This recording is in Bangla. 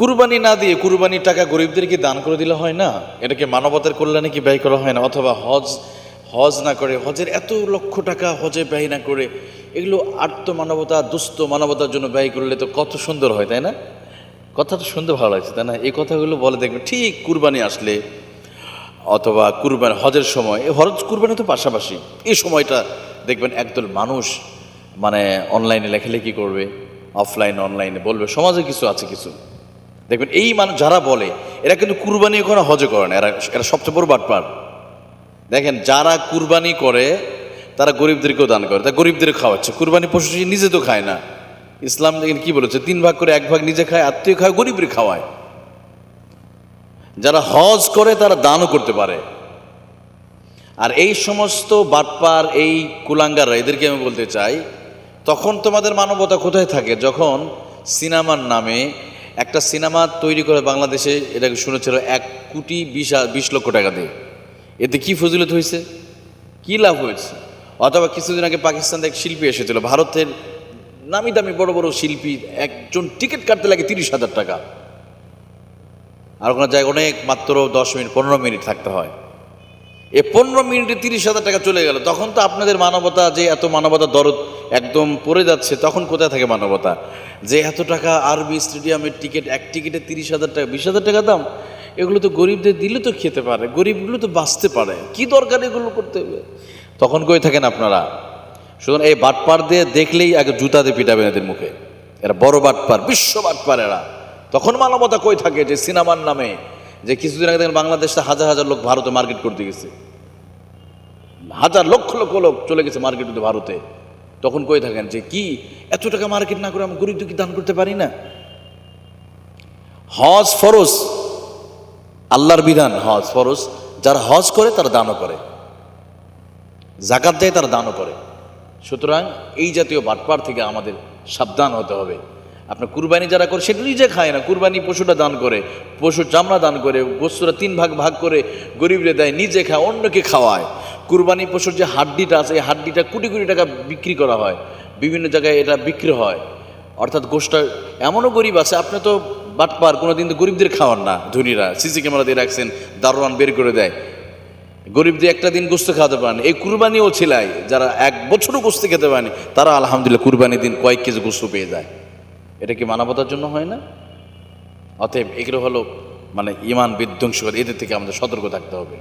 কুরবানি না দিয়ে কুরবানির টাকা গরিবদেরকে দান করে দিলে হয় না? এটাকে মানবতার কল্যাণে কি ব্যয় করা হয় না? অথবা হজ হজ না করে, হজের এত লক্ষ টাকা হজে ব্যয় না করে, এগুলো আত্ম মানবতা দুস্থ মানবতার জন্য ব্যয় করলে তো কত সুন্দর হয়, তাই না? কথা তো শুনতে ভালো লাগছে, তাই না? এই কথাগুলো বলে দেখবেন ঠিক কুরবানি আসলে, অথবা কুরবানি, হজের সময়, এই হজ কুরবানি তো পাশাপাশি, এই সময়টা দেখবেন একদল মানুষ মানে অনলাইনে লেখালেখি করবে অফলাইন অনলাইনে বলবে, সমাজে কিছু আছে কিছু। দেখবেন এই মানুষ যারা বলে, এরা কিন্তু কুরবানি ওখানে হজে করে না। এরা এরা সবচেয়ে বড় বাটপার। দেখেন, যারা কুরবানি করে, তারা গরিবদেরকেও দান করে তা গরিবদের খাওয়াচ্ছে। কুরবানি পশু নিজে তো খায় না। ইসলাম দেখেন কি বলেছে, তিন ভাগ করে এক ভাগ নিজে খায়, আত্মীয় খায় গরিবের খাওয়ায়। যারা হজ করে, তারা দানও করতে পারে। আর এই সমস্ত বাটপার, এই কুলাঙ্গাররা, এদেরকে আমি বলতে চাই, তখন তোমাদের মানবতা কোথায় থাকে? যখন সিনেমার নামে একটা সিনেমা তৈরি করে বাংলাদেশে, এটাকে শুনেছিল এক কোটি বিশ বিশ লক্ষ টাকা দিয়ে। এতে কি ফজিলত হয়েছে? কি লাভ হয়েছে? অথবা কিছুদিন আগে পাকিস্তান এক শিল্পী এসেছিল, ভারতের নামি দামি বড় বড় শিল্পী, একজন টিকিট কাটতে লাগে তিরিশ হাজার টাকা। আর ওখানে জায়গায় অনেক, মাত্র দশ মিনিট, পনেরো মিনিট থাকতে হয়। এ পনেরো মিনিটে তিরিশ হাজার টাকা চলে গেল। তখন তো আপনাদের মানবতা যে এত মানবতা দরদ একদম পড়ে যাচ্ছে, তখন কোথায় থাকে মানবতা? যে এত টাকা আরবি স্টেডিয়ামের টিকিট, এক টিকিটে তিরিশ হাজার টাকা, বিশ হাজার টাকা দাম, এগুলো তো গরিবদের দিলে তো খেতে পারে, গরিবগুলো তো বাঁচতে পারে। কি দরকার এগুলো করতে হবে? তখন কই থাকেন আপনারা? সুতরাং এই বাটপার দিয়ে দেখলেই আগে জুতাতে পিটাবেন এদের মুখে। এরা বড় বাটপার, বিশ্ব বাটপার এরা। তখন মানবতা কই থাকে? যে সিনেমার নামে। যে কিছুদিন আগে দেখেন বাংলাদেশে হাজার হাজার লোক ভারতে মার্কেট করতে গেছে। হাজার লক্ষ লক্ষ লোক চলে গেছে মার্কেট ভারতে। তখন কই থাকেন যে, কি? এত টাকা মার্কেট না করে আমি গরিব দুঃখী দান করতে পারি না? হজ ফরজ। আল্লাহর বিধান হজ ফরজ। যারা হজ করে, তারা দানও করে। জাকাত দেয়, তারা দানও করে। সুতরাং এই জাতীয় বাটপার থেকে আমাদের সাবধান হতে হবে। আপনার কুরবানি যারা করে, সেটা নিজে খায় না। কুরবানি পশুটা দান করে পশুর চামড়া দান করে বস্তুরা তিন ভাগ ভাগ করে গরিবরে দেয়, নিজে খায়, অন্যকে খাওয়ায়। কুরবানি পশুর যে হাড্ডিটা আছে, এই হাড্ডিটা কোটি কোটি টাকা বিক্রি করা হয়। বিভিন্ন জায়গায় এটা বিক্রি হয়। অর্থাৎ গোষ্ঠটা এমনও গরিব আছে, আপনি তো বাটপার কোনো দিন তো গরিবদের খাওয়ান না, ধনীরা। সিসি ক্যামেরা দিয়ে রাখছেন, দারোয়ান বের করে দেয়। গরিবদের একটা দিন গোস্ত খাওয়াতে পারেন। এই কুরবানিও ছিলাই যারা এক বছরও গোস্ত খেতে পারেনি, তারা আলহামদুলিল্লাহ কুরবানি দিন কয়েক কেজি গোস্ত পেয়ে যায়। এটা কি মানবতার জন্য হয় না? অতএব এগুলো হলো মানে ইমান বিধ্বংসী এদের থেকে আমাদের সতর্ক থাকতে হবে।